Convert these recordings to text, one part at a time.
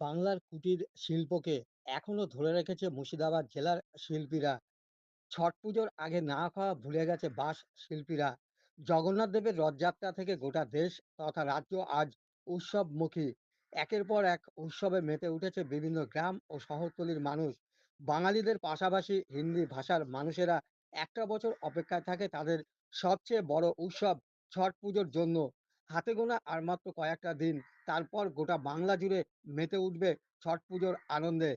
বাংলার কুটির শিল্পকে এখনও ধরে রেখেছে মুর্শিদাবাদ জেলার শিল্পীরা। ছট পুজোর আগে না খাওয়া ভুলে গেছে বাঁশ শিল্পীরা। জগন্নাথ দেবের রথযাত্রা থেকে গোটা দেশ তথা রাজ্য আজ উৎসবমুখী। একের পর এক উৎসবে মেতে উঠেছে বিভিন্ন গ্রাম ও শহরতলির মানুষ। বাঙালিদের পাশাপাশি হিন্দি ভাষার মানুষেরা একটা বছর অপেক্ষায় থাকে তাদের সবচেয়ে বড় উৎসব ছট পুজোর জন্য। হাতে গোনা আর মাত্র কয়েকটা দিন। তারপর গোটা বাংলা জুড়ে মেতে উঠবে ছট পুজোর আনন্দে।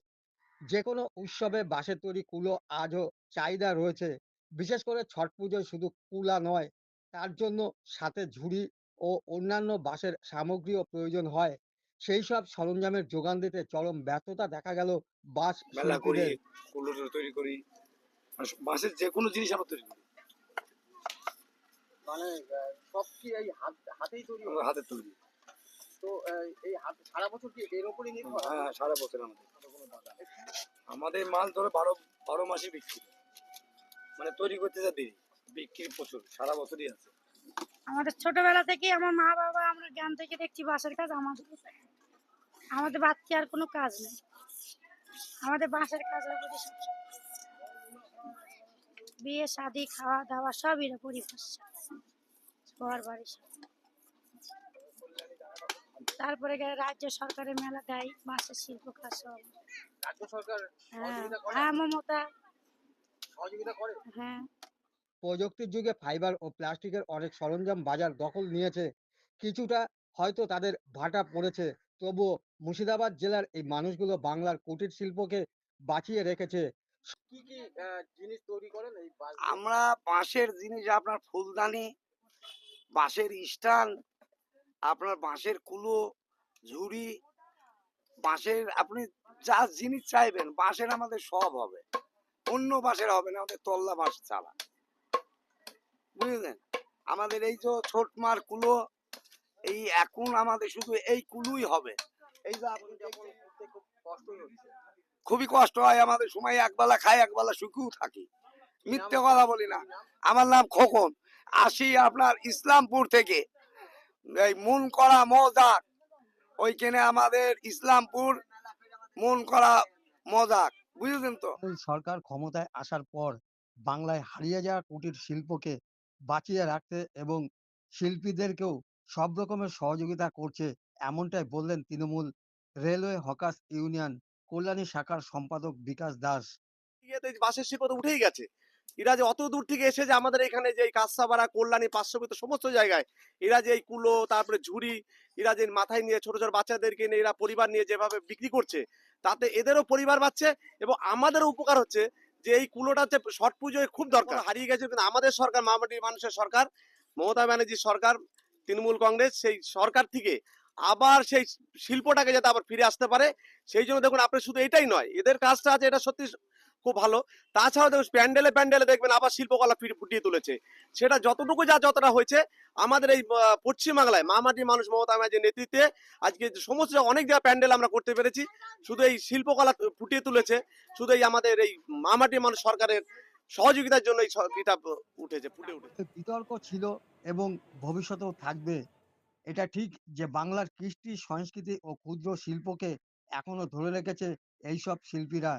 যেকোনো উৎসবে বাঁশের তৈরি কুলো আজও চাহিদা রয়েছে। বিশেষ করে ছট পুজোয় শুধু কুলা নয়, তার জন্য সাথে ঝুড়ি ও অন্যান্য বাঁশের সামগ্রীও প্রয়োজন হয়। সেইসব সরঞ্জামের যোগান দিতে চরম ব্যর্থতা দেখা গেল বাঁশ মেলা করি কুলো তৈরি করি বাঁশের যে কোনো জিনিস আমরা তৈরি করি মানে সব কি এই হাতেই তৈরি হাতে তৈরি তো এই হাত সারা বছর কি এর উপরই নির্ভর? হ্যাঁ সারা বছর আমাদের। আমাদের মাল ধরো বারো বারো মাসে বিক্রি। মানে তৈরি করতে যা দেরি বিক্রি প্রচুর সারা বছরই আছে। আমাদের ছোটবেলা থেকে আমার মা বাবা আমরা জ্ঞান থেকে দেখছি বাঁশের কাজ আমাদের আমাদের বাচ্চা আর কোনো কাজ নেই। আমাদের বাঁশের কাজের প্রতি বিয়ে শাদি খাওয়া দাওয়া সবই এর পরিবেশ ঘর বাড়ি সব। তারপরে রাজ্য সরকারের মেলা দেয় বাঁশের শিল্প কাজ সব রাজ্য সরকার হ্যাঁ সহযোগিতা করে হ্যাঁ মমতা সহযোগিতা করে হ্যাঁ প্রযুক্তির যুগে ফাইবার ও প্লাস্টিকের অনেক সরঞ্জাম বাজার দখল নিয়েছে। কিছুটা হয়তো তাদের ভাটা পড়েছে। তবুও মুর্শিদাবাদ জেলার এই মানুষগুলো বাংলার কুটির শিল্পকে বাঁচিয়ে রেখেছে। কি কি জিনিস তৈরি করেন এই আমরা বাঁশের জিনিস আপনার ফুলদানি বাঁশের স্টান আপনার বাঁশের কুলো, ঝুড়ি, বাঁশের আপনি যা জিনিস চাইবেন, বাঁশের আমাদের সব হবে। অন্য বাঁশের হবে না, আমাদের তল্লা বাঁশ ছাড়া বুঝলেন? আমাদের এই যে ছোট মার কুলো, এই এখন আমাদের শুধু এই কুলুই হবে। এই যে আপনি খুবই কষ্ট হয়, আমাদের সময় একবেলা খাই, একবেলা শুকিয়েও থাকি। মিথ্যে কথা বলি না। আমার নাম খোকন। আসি আপনার ইসলামপুর থেকে। এই মন করা মজাক ওইখানে আমাদের ইসলামপুর মন করা মজাক বুঝলেন তো? সরকার ক্ষমতায় আসার পর বাংলায় হারিয়ে যাওয়া কুটির শিল্পকে বাঁচিয়ে রাখতে এবং শিল্পীদেরকেও সব রকমের সহযোগিতা করছে এমনটাই বললেন Trinamool railway hawkers union Kalyani শাখার সম্পাদক বিকাশ দাস। বাসের শিল্প তো উঠেই গেছে। এরা যে অত দূর থেকে এসে যে আমাদের এখানে যে কাঁসাপাড়া কল্যাণী, পার্শ্ববর্তী সমস্ত জায়গায়, এরা যে এই কুলো, তারপরে ঝুড়ি, এরা যে মাথায় নিয়ে ছোট ছোট বাচ্চাদেরকে নিয়ে, এরা পরিবার নিয়ে যেভাবে বিক্রি করছে, তাতে এদেরও পরিবার বাঁচছে এবং আমাদেরও উপকার হচ্ছে যে এই কুলোটা হচ্ছে ছট পুজোয় খুব দরকার, হারিয়ে গেছে কিন্তু আমাদের সরকার, মামাটি মানুষের সরকার, মমতা ব্যানার্জির সরকার, তৃণমূল কংগ্রেস, সেই সরকার থেকে আবার সেই শিল্পটাকে যাতে আবার ফিরে আসতে পারে, সেই জন্য দেখুন, আপনি শুধু এটাই নয়, এদের কাজটা আছে, এটা সত্যি খুব ভালো। তাছাড়াও দেখুন, প্যান্ডেলে প্যান্ডেলে দেখবেন আবার শিল্পকলা ফুটিয়ে তুলেছে। সেটা যতটুকু যা যতটা হয়েছে, আমাদের এই পশ্চিমবাংলায় মামাটির মানুষ মমতা ব্যানার্জির নেতৃত্বে আজকে সমস্ত অনেক জায়গায় প্যান্ডেল আমরা করতে পেরেছি। শুধু এই শিল্পকলা ফুটিয়ে তুলেছে, শুধু এই আমাদের এই মামাটির মানুষ সরকারের সহযোগিতার জন্য এই এটা উঠেছে, ফুটে উঠেছে। বিতর্ক ছিল এবং ভবিষ্যতেও থাকবে। এটা ঠিক যে বাংলার কৃষ্টি, সংস্কৃতি ও ক্ষুদ্র শিল্পকে এখনও ধরে রেখেছে এইসব শিল্পীরা।